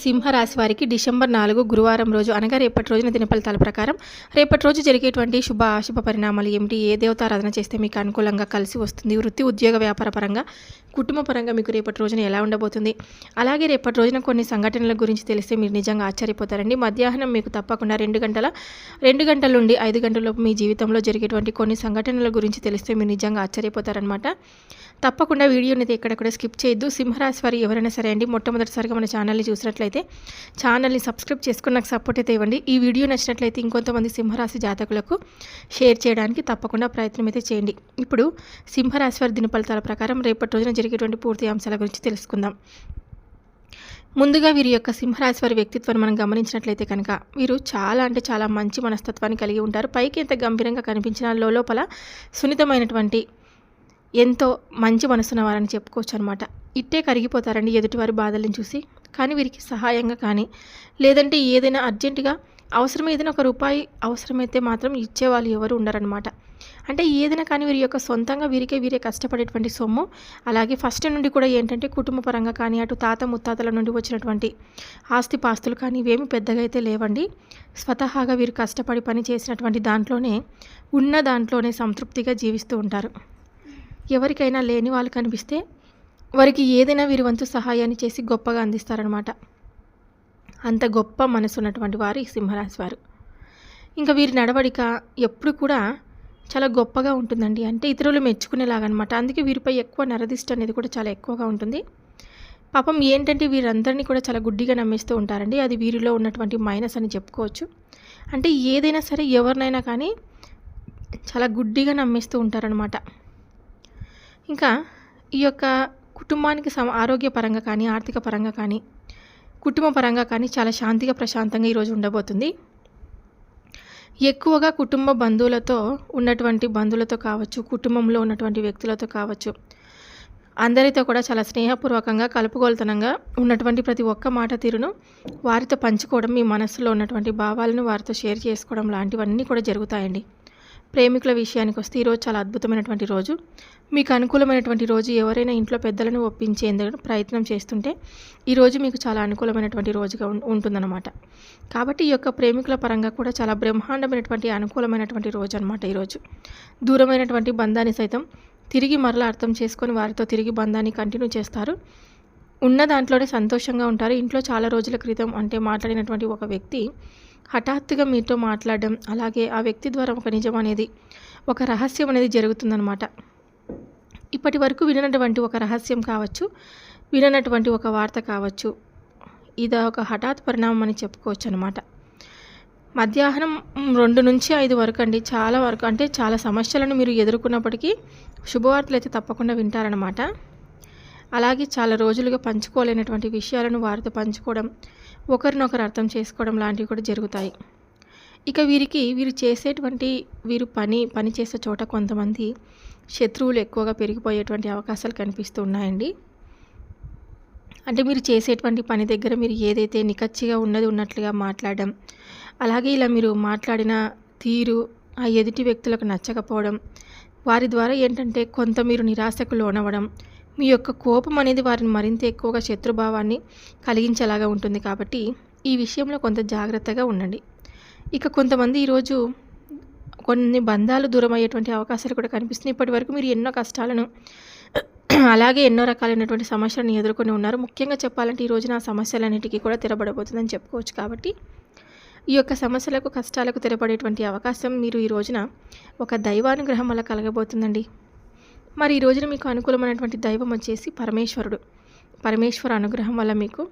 సింహరాశి వారికి డిసెంబర్ నాలుగు గురువారం రోజు అనగా రేపటి రోజున దినఫలితాల ప్రకారం రేపటి రోజు జరిగేటువంటి శుభ అశుభ పరిణామాలు ఏమిటి? ఏ దేవతారాధన చేస్తే మీకు అనుకూలంగా కలిసి వస్తుంది? వృత్తి ఉద్యోగ వ్యాపార పరంగా కుటుంబ పరంగా మీకు రేపటి రోజున ఎలా ఉండబోతుంది? అలాగే రేపటి రోజున కొన్ని సంఘటనల గురించి తెలిస్తే మీరు నిజంగా ఆశ్చర్యపోతారండి. మధ్యాహ్నం మీకు తప్పకుండా రెండు గంటల రెండు గంటల నుండి ఐదు గంటలలోపు మీ జీవితంలో జరిగేటువంటి కొన్ని సంఘటనల గురించి తెలిస్తే మీరు నిజంగా ఆశ్చర్యపోతారనమాట తప్పకుండా వీడియోని అయితే ఎక్కడెక్కడ స్కిప్ చేయొద్దు. సింహరాశి వారి ఎవరైనా సరే అండి మొట్టమొదటిసారిగా మన ఛానల్ని చూసినట్లయితే ఛానల్ని సబ్స్క్రైబ్ చేసుకుని నాకు సపోర్ట్ అయితే ఇవ్వండి. ఈ వీడియో నచ్చినట్లయితే ఇంకొంతమంది సింహరాశి జాతకులకు షేర్ చేయడానికి తప్పకుండా ప్రయత్నం అయితే చేయండి. ఇప్పుడు సింహరాశి వారి దినఫలితాల ప్రకారం రేపటి రోజున జరిగేటువంటి పూర్తి అంశాల గురించి తెలుసుకుందాం. ముందుగా వీరి యొక్క సింహరాశి వారి వ్యక్తిత్వాన్ని మనం గమనించినట్లయితే కనుక వీరు చాలా అంటే చాలా మంచి మనస్తత్వాన్ని కలిగి ఉంటారు. పైకి ఎంత గంభీరంగా కనిపించినా లోపల సున్నితమైనటువంటి ఎంతో మంచి మనసున్న వారని చెప్పుకోవచ్చు అనమాట ఇట్టే కరిగిపోతారండి ఎదుటివారి బాధలను చూసి. కానీ వీరికి సహాయంగా కానీ లేదంటే ఏదైనా అర్జెంటుగా అవసరం ఏదైనా ఒక రూపాయి అవసరమైతే మాత్రం ఇచ్చేవాళ్ళు ఎవరు ఉండరనమాట అంటే ఏదైనా కానీ వీరి యొక్క సొంతంగా వీరికే వీరే కష్టపడేటువంటి సొమ్ము. అలాగే ఫస్ట్ నుండి కూడా ఏంటంటే కుటుంబ పరంగా కానీ అటు తాత ముత్తాతల నుండి వచ్చినటువంటి ఆస్తి పాస్తులు కానీ ఇవేమి పెద్దగా అయితే లేవండి. స్వతహాగా వీరు కష్టపడి పని చేసినటువంటి దాంట్లోనే ఉన్న దాంట్లోనే సంతృప్తిగా జీవిస్తూ ఉంటారు. ఎవరికైనా లేని వాళ్ళు కనిపిస్తే వారికి ఏదైనా వీరి వంతు సహాయాన్ని చేసి గొప్పగా అందిస్తారనమాట. అంత గొప్ప మనసు ఉన్నటువంటి వారు ఈ సింహరాశి వారు. ఇంకా వీరి నడవడిక ఎప్పుడు కూడా చాలా గొప్పగా ఉంటుందండి. అంటే ఇతరులు మెచ్చుకునేలాగనమాట. అందుకే వీరిపై ఎక్కువ నరదిష్ట అనేది కూడా చాలా ఎక్కువగా ఉంటుంది. పాపం ఏంటంటే వీరందరినీ కూడా చాలా గుడ్డిగా నమ్మేస్తూ ఉంటారండి. అది వీరిలో ఉన్నటువంటి మైనస్ అని చెప్పుకోవచ్చు. అంటే ఏదైనా సరే ఎవరినైనా కానీ చాలా గుడ్డిగా నమ్మేస్తూ ఉంటారనమాట. ఇంకా ఈ యొక్క కుటుంబానికి సమ ఆరోగ్యపరంగా కానీ ఆర్థిక పరంగా కానీ కుటుంబ పరంగా కానీ చాలా శాంతిగా ప్రశాంతంగా ఈరోజు ఉండబోతుంది. ఎక్కువగా కుటుంబ బంధువులతో ఉన్నటువంటి బంధువులతో కావచ్చు కుటుంబంలో ఉన్నటువంటి వ్యక్తులతో కావచ్చు అందరితో కూడా చాలా స్నేహపూర్వకంగా కలుపుగోలుతనంగా ఉన్నటువంటి ప్రతి ఒక్క మాట తీరును వారితో పంచుకోవడం మీ మనసులో ఉన్నటువంటి భావాలను వారితో షేర్ చేసుకోవడం లాంటివన్నీ కూడా జరుగుతాయండి. ప్రేమికుల విషయానికి వస్తే ఈరోజు చాలా అద్భుతమైనటువంటి రోజు. మీకు అనుకూలమైనటువంటి రోజు ఎవరైనా ఇంట్లో పెద్దలను ఒప్పించేందుకు ప్రయత్నం చేస్తుంటే ఈరోజు మీకు చాలా అనుకూలమైనటువంటి రోజుగా ఉం- ఉంటుందన్నమాట. కాబట్టి ఈ యొక్క ప్రేమికుల పరంగా కూడా చాలా బ్రహ్మాండమైనటువంటి అనుకూలమైనటువంటి రోజు అనమాట ఈరోజు దూరమైనటువంటి బంధాన్ని సైతం తిరిగి మరలా అర్థం చేసుకొని వారితో తిరిగి బంధాన్ని కంటిన్యూ చేస్తారు. ఉన్న దాంట్లోనే సంతోషంగా ఉంటారు. ఇంట్లో చాలా రోజుల క్రితం అంటే మాట్లాడినటువంటి ఒక వ్యక్తి హఠాత్తుగా మీతో మాట్లాడడం అలాగే ఆ వ్యక్తి ద్వారా ఒక నిజం అనేది ఒక రహస్యం అనేది జరుగుతుందన్నమాట. ఇప్పటి వరకు విననటువంటి ఒక రహస్యం కావచ్చు విననటువంటి ఒక వార్త కావచ్చు ఇది ఒక హఠాత్ పరిణామం అని చెప్పుకోవచ్చు అనమాట మధ్యాహ్నం రెండు నుంచి ఐదు వరకు అండి చాలా వరకు అంటే చాలా సమస్యలను మీరు ఎదుర్కొన్నప్పటికీ శుభవార్తలు అయితే తప్పకుండా వింటారనమాట అలాగే చాలా రోజులుగా పంచుకోలేనటువంటి విషయాలను వారితో పంచుకోవడం ఒకరినొకరు అర్థం చేసుకోవడం లాంటివి కూడా జరుగుతాయి. ఇక వీరికి వీరు చేసేటువంటి వీరు పని పని చేసే చోట కొంతమంది శత్రువులు ఎక్కువగా పెరిగిపోయేటువంటి అవకాశాలు కనిపిస్తూ ఉన్నాయండి. అంటే మీరు చేసేటువంటి పని దగ్గర మీరు ఏదైతే నికచ్చిగా ఉన్నది ఉన్నట్లుగా మాట్లాడడం అలాగే ఇలా మీరు మాట్లాడిన తీరు ఆ ఎదుటి వ్యక్తులకు నచ్చకపోవడం వారి ద్వారా ఏంటంటే కొంత మీరు నిరాశకు లోనవ్వడం మీ యొక్క కోపం అనేది వారిని మరింత ఎక్కువగా శత్రుభావాన్ని కలిగించేలాగా ఉంటుంది కాబట్టి ఈ విషయంలో కొంత జాగ్రత్తగా ఉండండి. ఇక కొంతమంది ఈరోజు కొన్ని బంధాలు దూరం అయ్యేటువంటి అవకాశాలు కూడా కనిపిస్తున్నాయి. ఇప్పటి వరకు మీరు ఎన్నో కష్టాలను అలాగే ఎన్నో రకాలైనటువంటి సమస్యలను ఎదుర్కొని ఉన్నారు. ముఖ్యంగా చెప్పాలంటే ఈ రోజున ఆ సమస్యలన్నిటికీ కూడా తెరబడబోతుందని చెప్పుకోవచ్చు కాబట్టి ఈ యొక్క సమస్యలకు కష్టాలకు తెరపడేటువంటి అవకాశం మీరు ఈ రోజున ఒక దైవానుగ్రహం వల్ల కలగబోతుందండి. మరి ఈ రోజున మీకు అనుకూలమైనటువంటి దైవం వచ్చేసి పరమేశ్వరుడు. పరమేశ్వర అనుగ్రహం వల్ల మీకు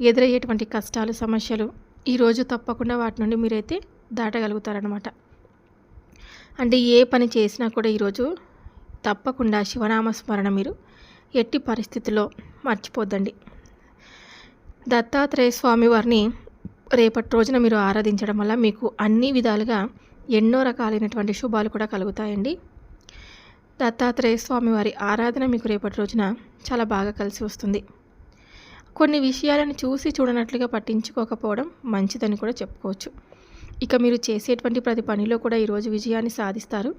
ఎదురయ్యేటువంటి కష్టాలు సమస్యలు ఈరోజు తప్పకుండా వాటి నుండి మీరైతే దాటగలుగుతారనమాట అంటే ఏ పని చేసినా కూడా ఈరోజు తప్పకుండా శివనామ స్మరణ మీరు ఎట్టి పరిస్థితుల్లో మర్చిపోద్దండి. దత్తాత్రేయ స్వామి వారిని రేపటి రోజున మీరు ఆరాధించడం వల్ల మీకు అన్ని విధాలుగా ఎన్నో రకాలైనటువంటి శుభాలు కూడా కలుగుతాయండి. దత్తాత్రేయ స్వామి వారి ఆరాధన మీకు రేపటి రోజున చాలా బాగా కలిసి వస్తుంది. కొన్ని విషయాలను చూసి చూడనట్లుగా పట్టించుకోకపోవడం మంచిదని కూడా చెప్పుకోవచ్చు. ఇక మీరు చేసేటువంటి ప్రతి పనిలో కూడా ఈరోజు విజయాన్ని సాధిస్తారు.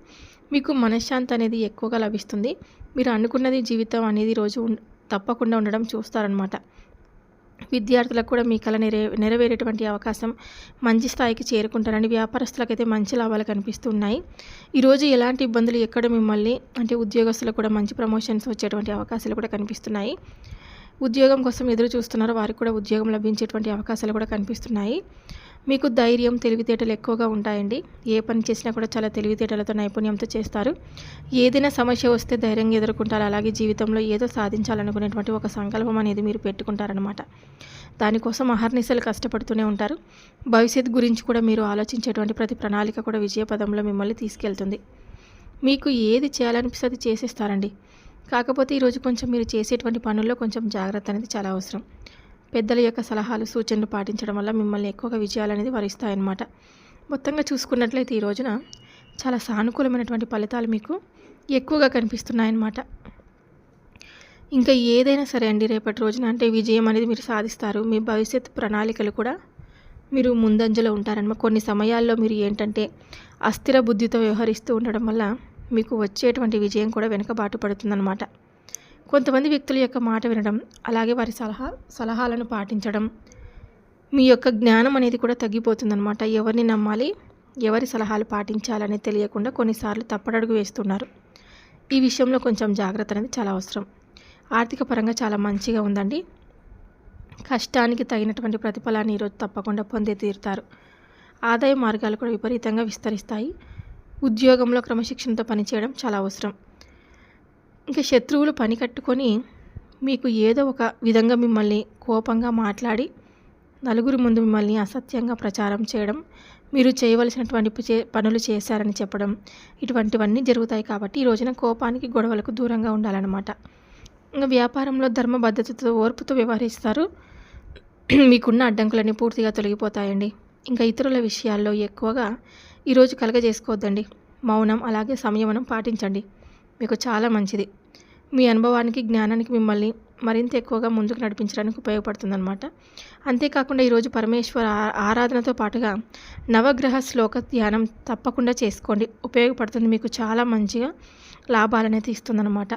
మీకు మనశ్శాంతి అనేది ఎక్కువగా లభిస్తుంది. మీరు అనుకున్నది జీవితం అనేది రోజు తప్పకుండా ఉండడం చూస్తారనమాట విద్యార్థులకు కూడా మీ కళ నెరవే నెరవేరేటువంటి అవకాశం మంచి స్థాయికి చేరుకుంటారండి వ్యాపారస్తులకైతే మంచి లాభాలు కనిపిస్తున్నాయి. ఈరోజు ఎలాంటి ఇబ్బందులు ఎక్కడ మిమ్మల్ని అంటే ఉద్యోగస్తులకు కూడా మంచి ప్రమోషన్స్ వచ్చేటువంటి అవకాశాలు కూడా కనిపిస్తున్నాయి. ఉద్యోగం కోసం ఎదురు చూస్తున్నారో వారికి కూడా ఉద్యోగం లభించేటువంటి అవకాశాలు కూడా కనిపిస్తున్నాయి. మీకు ధైర్యం తెలివితేటలు ఎక్కువగా ఉంటాయండి. ఏ పని చేసినా కూడా చాలా తెలివితేటలతో నైపుణ్యంతో చేస్తారు. ఏదైనా సమస్య వస్తే ధైర్యంగా ఎదుర్కొంటారు. అలాగే జీవితంలో ఏదో సాధించాలనుకునేటువంటి ఒక సంకల్పం అనేది మీరు పెట్టుకుంటారనమాట దానికోసం అహర్నిశలు కష్టపడుతూనే ఉంటారు. భవిష్యత్ గురించి కూడా మీరు ఆలోచించేటువంటి ప్రతి ప్రణాళిక కూడా విజయపదంలో మిమ్మల్ని తీసుకెళ్తుంది. మీకు ఏది చేయాలనిపిస్తే చేసేస్తారండి. కాకపోతే ఈరోజు కొంచెం మీరు చేసేటువంటి పనుల్లో కొంచెం జాగ్రత్త అనేది చాలా అవసరం. పెద్దల యొక్క సలహాలు సూచనలు పాటించడం వల్ల మిమ్మల్ని ఎక్కువగా విజయాలు అనేది వరిస్తాయన్నమాట మొత్తంగా చూసుకున్నట్లయితే ఈ రోజున చాలా సానుకూలమైనటువంటి ఫలితాలు మీకు ఎక్కువగా కనిపిస్తున్నాయన్నమాట. ఇంకా ఏదైనా సరే అండి రేపటి రోజున అంటే విజయం అనేది మీరు సాధిస్తారు. మీ భవిష్యత్ ప్రణాళికలు కూడా మీరు ముందంజలో ఉంటారనమాట కొన్ని సమయాల్లో మీరు ఏంటంటే అస్థిర బుద్ధితో వ్యవహరిస్తూ ఉండడం వల్ల మీకు వచ్చేటువంటి విజయం కూడా వెనుకబాటు పడుతుందన్నమాట. కొంతమంది వ్యక్తుల యొక్క మాట వినడం అలాగే వారి సలహా సలహాలను పాటించడం మీ యొక్క జ్ఞానం అనేది కూడా తగ్గిపోతుందన్నమాట. ఎవరిని నమ్మాలి ఎవరి సలహాలు పాటించాలని తెలియకుండా కొన్నిసార్లు తప్పడడుగు వేస్తున్నారు. ఈ విషయంలో కొంచెం జాగ్రత్త అనేది చాలా అవసరం. ఆర్థిక పరంగా చాలా మంచిగా ఉందండి. కష్టానికి తగినటువంటి ప్రతిఫలాన్ని ఈరోజు తప్పకుండా పొందే తీరుతారు. ఆదాయ మార్గాలు కూడా విపరీతంగా విస్తరిస్తాయి. ఉద్యోగంలో క్రమశిక్షణతో పనిచేయడం చాలా అవసరం. ఇంకా శత్రువులు పని కట్టుకొని మీకు ఏదో ఒక విధంగా మిమ్మల్ని కోపంగా మాట్లాడి నలుగురి ముందు మిమ్మల్ని అసత్యంగా ప్రచారం చేయడం మీరు చేయవలసినటువంటి చే పనులు చేశారని చెప్పడం ఇటువంటివన్నీ జరుగుతాయి కాబట్టి ఈ రోజున కోపానికి గొడవలకు దూరంగా ఉండాలన్నమాట. ఇంకా వ్యాపారంలో ధర్మబద్ధతతో ఓర్పుతో వ్యవహరిస్తారు. మీకున్న అడ్డంకులన్నీ పూర్తిగా తొలగిపోతాయండి. ఇంకా ఇతరుల విషయాల్లో ఎక్కువగా ఈరోజు కలగజేసుకోవద్దండి. మౌనం అలాగే సంయమనం పాటించండి. మీకు చాలా మంచిది. మీ అనుభవానికి జ్ఞానానికి మిమ్మల్ని మరింత ఎక్కువగా ముందుకు నడిపించడానికి ఉపయోగపడుతుందన్నమాట. అంతేకాకుండా ఈరోజు పరమేశ్వర ఆరాధనతో పాటుగా నవగ్రహ శ్లోక ధ్యానం తప్పకుండా చేసుకోండి. ఉపయోగపడుతుంది. మీకు చాలా మంచిగా లాభాలనేది ఇస్తుందన్నమాట.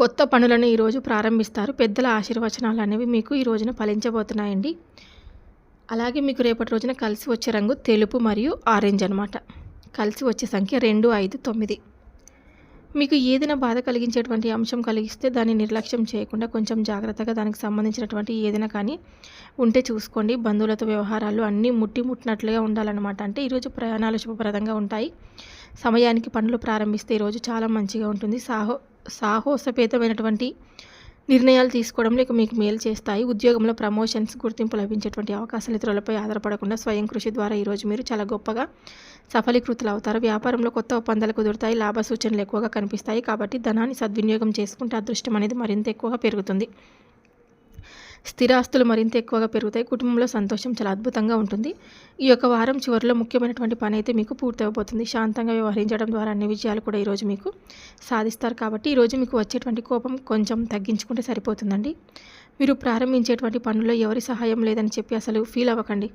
కొత్త పనులను ఈరోజు ప్రారంభిస్తారు. పెద్దల ఆశీర్వచనాలు అనేవి మీకు ఈ రోజున ఫలించబోతున్నాయండి. అలాగే మీకు రేపటి రోజున కలిసి వచ్చే రంగు తెలుపు మరియు ఆరెంజ్ అనమాట కలిసి వచ్చే సంఖ్య రెండు ఐదు తొమ్మిది. మీకు ఏదైనా బాధ కలిగించేటువంటి అంశం కలిగిస్తే దాన్ని నిర్లక్ష్యం చేయకుండా కొంచెం జాగ్రత్తగా దానికి సంబంధించినటువంటి ఏదైనా కానీ ఉంటే చూసుకోండి. బంధువులతో వ్యవహారాలు అన్నీ ముట్టి ముట్టినట్లుగా ఉండాలన్నమాట. అంటే ఈరోజు ప్రయాణాలు శుభప్రదంగా ఉంటాయి. సమయానికి పనులు ప్రారంభిస్తే ఈరోజు చాలా మంచిగా ఉంటుంది. సాహో సాహోసపేతమైనటువంటి నిర్ణయాలు తీసుకోవడంలో ఇక మీకు మేలు చేస్తాయి. ఉద్యోగంలో ప్రమోషన్స్ గుర్తింపు లభించేటువంటి అవకాశాలు ఇతరులపై ఆధారపడకుండా స్వయం కృషి ద్వారా ఈరోజు మీరు చాలా గొప్పగా సఫలీకృతులు అవుతారు వ్యాపారంలో కొత్త ఒప్పందాలు కుదురుతాయి. లాభ సూచనలు ఎక్కువగా కనిపిస్తాయి కాబట్టి ధనాన్ని సద్వినియోగం చేసుకుంటే అదృష్టం అనేది మరింత ఎక్కువగా పెరుగుతుంది. స్థిరాస్తులు మరింత ఎక్కువగా పెరుగుతాయి. కుటుంబంలో సంతోషం చాలా అద్భుతంగా ఉంటుంది. ఈ యొక్క వారం చివరిలో ముఖ్యమైనటువంటి పని అయితే మీకు పూర్తవబోతుంది. శాంతంగా వ్యవహరించడం ద్వారా అన్ని విజయాలు కూడా ఈరోజు మీకు సాధిస్తారు కాబట్టి ఈరోజు మీకు వచ్చేటువంటి కోపం కొంచెం తగ్గించుకుంటే సరిపోతుందండి. మీరు ప్రారంభించేటువంటి పనుల్లో ఎవరి సహాయం లేదని చెప్పి అసలు ఫీల్ అవ్వకండి.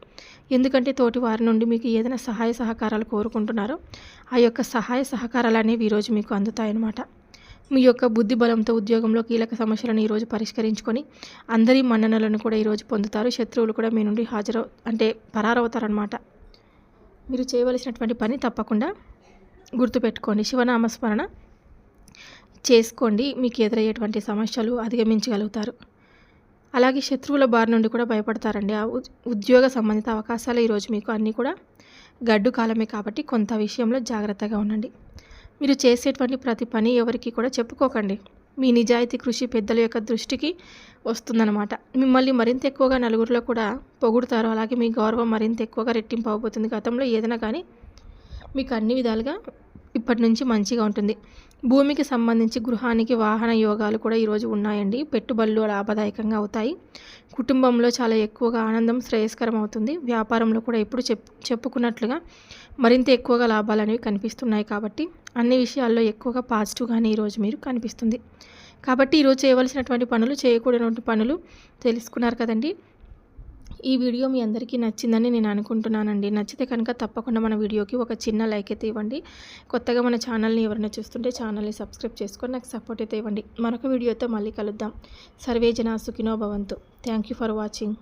ఎందుకంటే తోటి వారి నుండి మీకు ఏదైనా సహాయ సహకారాలు కోరుకుంటున్నారో ఆ యొక్క సహాయ సహకారాలు అనేవి ఈరోజు మీకు అందుతాయన్నమాట. మీ యొక్క బుద్ధి బలంతో ఉద్యోగంలో కీలక సమస్యలను ఈరోజు పరిష్కరించుకొని అందరి మన్ననలను కూడా ఈరోజు పొందుతారు. శత్రువులు కూడా మీ నుండి హాజరు అంటే పరారవుతారనమాట మీరు చేయవలసినటువంటి పని తప్పకుండా గుర్తుపెట్టుకోండి. శివనామస్మరణ చేసుకోండి. మీకు ఎదురయ్యేటువంటి సమస్యలు అధిగమించగలుగుతారు. అలాగే శత్రువుల బారి నుండి కూడా భయపడతారండి. ఆ ఉద్యోగ సంబంధిత అవకాశాలు ఈరోజు మీకు అన్నీ కూడా గడ్డు కాలమే కాబట్టి కొంత విషయంలో జాగ్రత్తగా ఉండండి. మీరు చేసేటువంటి ప్రతి పని ఎవరికి కూడా చెప్పుకోకండి. మీ నిజాయితీ కృషి పెద్దల యొక్క దృష్టికి వస్తుందన్నమాట. మిమ్మల్ని మరింత ఎక్కువగా నలుగురిలో కూడా పొగుడుతారు అలాగే మీ గౌరవం మరింత ఎక్కువగా రెట్టింపు అవబోతుంది గతంలో ఏదైనా కానీ మీకు అన్ని విధాలుగా ఇప్పటి నుంచి మంచిగా ఉంటుంది. భూమికి సంబంధించి గృహానికి వాహన యోగాలు కూడా ఈరోజు ఉన్నాయండి. పెట్టుబడులు లాభదాయకంగా అవుతాయి. కుటుంబంలో చాలా ఎక్కువగా ఆనందం శ్రేయస్కరం అవుతుంది. వ్యాపారంలో కూడా ఎప్పుడు చెప్ చెప్పుకున్నట్లుగా మరింత ఎక్కువగా లాభాలు అనేవి కనిపిస్తున్నాయి కాబట్టి అన్ని విషయాల్లో ఎక్కువగా పాజిటివ్గానే ఈరోజు మీరు కనిపిస్తుంది. కాబట్టి ఈరోజు చేయవలసినటువంటి పనులు చేయకూడనటువంటి పనులు తెలుసుకున్నారు కదండి. ఈ వీడియో మీ అందరికీ నచ్చిందని నేను అనుకుంటున్నానండి. నచ్చితే కనుక తప్పకుండా మన వీడియోకి ఒక చిన్న లైక్ అయితే ఇవ్వండి. కొత్తగా మన ఛానల్ని ఎవరైనా చూస్తుంటే ఛానల్ని సబ్స్క్రైబ్ చేసుకొని నాకు సపోర్ట్ అయితే ఇవ్వండి. మరొక వీడియోతో మళ్ళీ కలుద్దాం. సర్వే జనా సుఖినో భవంతు. Thank you for watching.